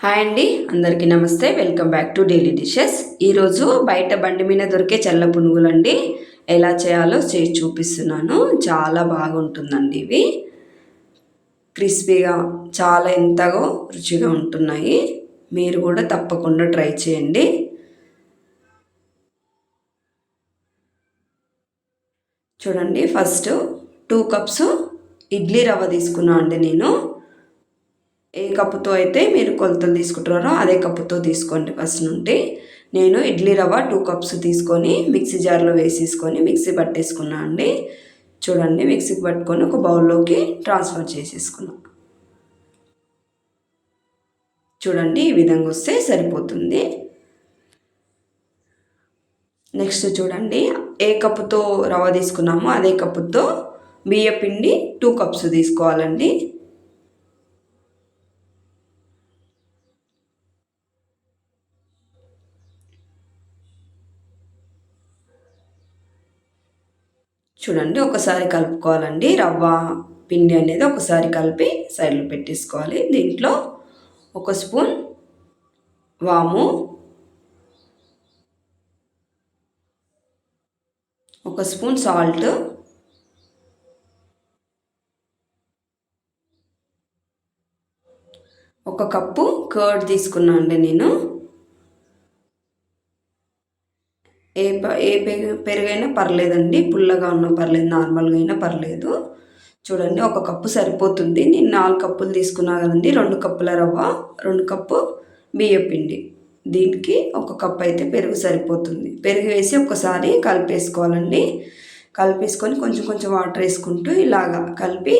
Hi అండి అందరికీ నమస్తే. Welcome back to daily dishes. ఈరోజు బయట బండి మీద దొరికే చల్ల పునుగులు అండి ఎలా చేయాలో చేసి చూపిస్తున్నాను. చాలా బాగుంటుందండి ఇవి. క్రిస్పీగా చాలా ఎంతగా రుచిగా ఉంటున్నాయి. మీరు కూడా తప్పకుండా ట్రై చేయండి. చూడండి ఫస్ట్ టూ కప్స్ ఇడ్లీ రవ్వ తీసుకున్నా అండి నేను. ఏ కప్పుతో అయితే మీరు కొలతలు తీసుకుంటున్నారో అదే కప్పుతో తీసుకోండి. ఫస్ట్ నుండి నేను ఇడ్లీ రవ్వ టూ కప్స్ తీసుకొని మిక్సీ జార్లో వేసేసుకొని మిక్సీ పట్టేసుకున్నా అండి. చూడండి మిక్సీకి పట్టుకొని ఒక బౌల్లోకి ట్రాన్స్ఫర్ చేసేసుకున్నా. చూడండి ఈ విధంగా వస్తే సరిపోతుంది. నెక్స్ట్ చూడండి ఏ కప్పుతో రవ్వ తీసుకున్నామో అదే కప్పుతో బియ్య పిండి టూ కప్స్ తీసుకోవాలండి. చూడండి ఒకసారి కలుపుకోవాలండి. రవ్వ పిండి అనేది ఒకసారి కలిపి సైడ్లో పెట్టేసుకోవాలి. దీంట్లో ఒక స్పూన్ వాము ఒక స్పూన్ సాల్ట్ ఒక కప్పు కర్డ్ తీసుకున్నాను అండి నేను. ఏ ఏ పెరుగైనా పర్లేదండి పుల్లగా ఉన్నా పర్లేదు నార్మల్గా అయినా పర్లేదు. చూడండి ఒక కప్పు సరిపోతుంది. నేను నాలుగు కప్పులు తీసుకున్నా కదండి రెండు కప్పుల రవ్వ రెండు కప్పు బియ్యపిండి దీనికి ఒక కప్ అయితే పెరుగు సరిపోతుంది. పెరుగు వేసి ఒకసారి కలిపేసుకోవాలండి. కలిపేసుకొని కొంచెం కొంచెం వాటర్ వేసుకుంటూ ఇలాగా కలిపి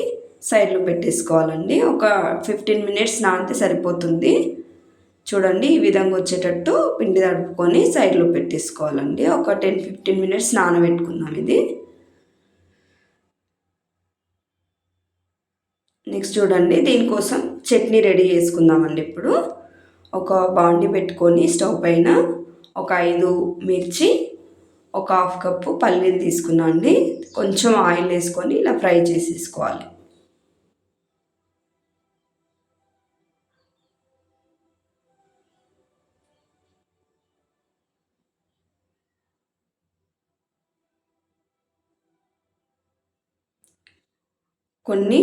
సైడ్లో పెట్టేసుకోవాలండి. ఒక ఫిఫ్టీన్ మినిట్స్ నానితే సరిపోతుంది. చూడండి ఈ విధంగా వచ్చేటట్టు పిండి తడుపుకొని సైడ్లో పెట్టేసుకోవాలండి. ఒక టెన్ ఫిఫ్టీన్ మినిట్స్ నానబెట్టుకుందాం ఇది. నెక్స్ట్ చూడండి దీనికోసం చట్నీ రెడీ చేసుకుందామండి ఇప్పుడు. ఒక బాండి పెట్టుకొని స్టవ్ పైన ఒక ఐదు మిర్చి ఒక హాఫ్ కప్పు పల్లీలు తీసుకున్నాం అండి కొంచెం ఆయిల్ వేసుకొని ఇలా ఫ్రై చేసేసుకోవాలి. కొన్ని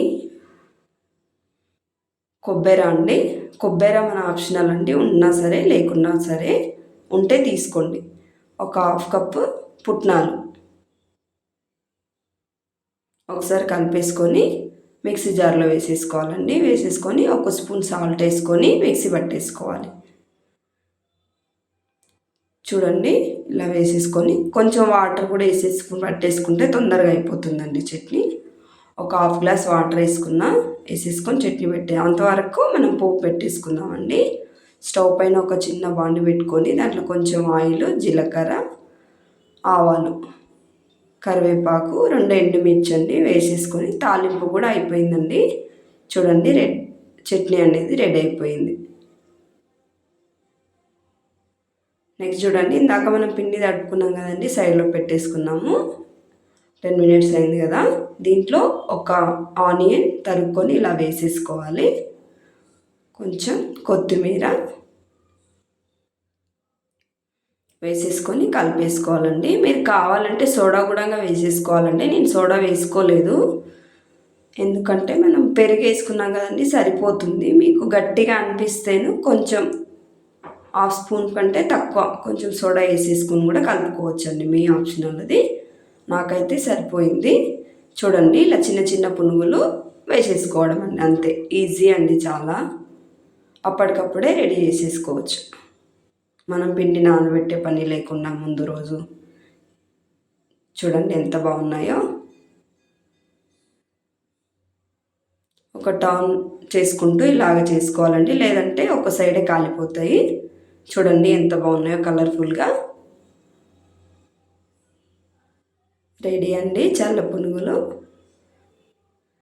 కొబ్బరి అండి. కొబ్బరి మన ఆప్షనల్ అండి. ఉన్నా సరే లేకున్నా సరే ఉంటే తీసుకోండి. ఒక హాఫ్ కప్పు పుట్నాలు ఒకసారి కలిపేసుకొని మిక్సీ జార్లో వేసేసుకోవాలండి. వేసేసుకొని ఒక స్పూన్ సాల్ట్ వేసుకొని మిక్సీ పట్టేసుకోవాలి. చూడండి ఇలా వేసేసుకొని కొంచెం వాటర్ కూడా వేసేసుకుని పట్టేసుకుంటే తొందరగా అయిపోతుందండి చట్నీ. ఒక హాఫ్ గ్లాస్ వాటర్ వేసుకున్నా వేసేసుకొని చట్నీ పెట్టే అంతవరకు మనం పోపు పెట్టేసుకుందామండి. స్టవ్ పైన ఒక చిన్న బాండి పెట్టుకొని దాంట్లో కొంచెం ఆయిల్ జీలకర్ర ఆవాలు కరివేపాకు రెండు ఎండుమిర్చి అండి వేసేసుకొని తాలింపు కూడా అయిపోయిందండి. చూడండి రెడ్ చట్నీ అనేది రెడీ అయిపోయింది. నెక్స్ట్ చూడండి ఇందాక మనం పిండి తడుపుకున్నాం కదండి సైడ్లో పెట్టేసుకున్నాము. టెన్ మినిట్స్ అయింది కదా. దీంట్లో ఒక ఆనియన్ తరుక్కొని ఇలా వేసేసుకోవాలి. కొంచెం కొత్తిమీర వేసేసుకొని కలిపేసుకోవాలండి. మీరు కావాలంటే సోడా కూడా వేసేసుకోవాలండి. నేను సోడా వేసుకోలేదు. ఎందుకంటే మనం పెరుగు వేసుకున్నాం కదండి సరిపోతుంది. మీకు గట్టిగా అనిపిస్తేను కొంచెం హాఫ్ స్పూన్ కంటే తక్కువ కొంచెం సోడా వేసేసుకుని కూడా కలుపుకోవచ్చండి. మీ ఆప్షన్ ఉన్నది నాకైతే సరిపోయింది. చూడండి ఇలా చిన్న చిన్న పునుగులు వేసేసుకోవడం అండి అంతే. ఈజీ అండి చాలా. అప్పటికప్పుడే రెడీ చేసేసుకోవచ్చు. మనం పిండి నానబెట్టే పని లేకుండా ముందు రోజు. చూడండి ఎంత బాగున్నాయో. ఒక టర్న్ చేసుకుంటూ ఇలాగ చేసుకోవాలండి లేదంటే ఒక సైడే కాలిపోతాయి. చూడండి ఎంత బాగున్నాయో కలర్ఫుల్గా రెడీ అండి చల్ల పునుగులు.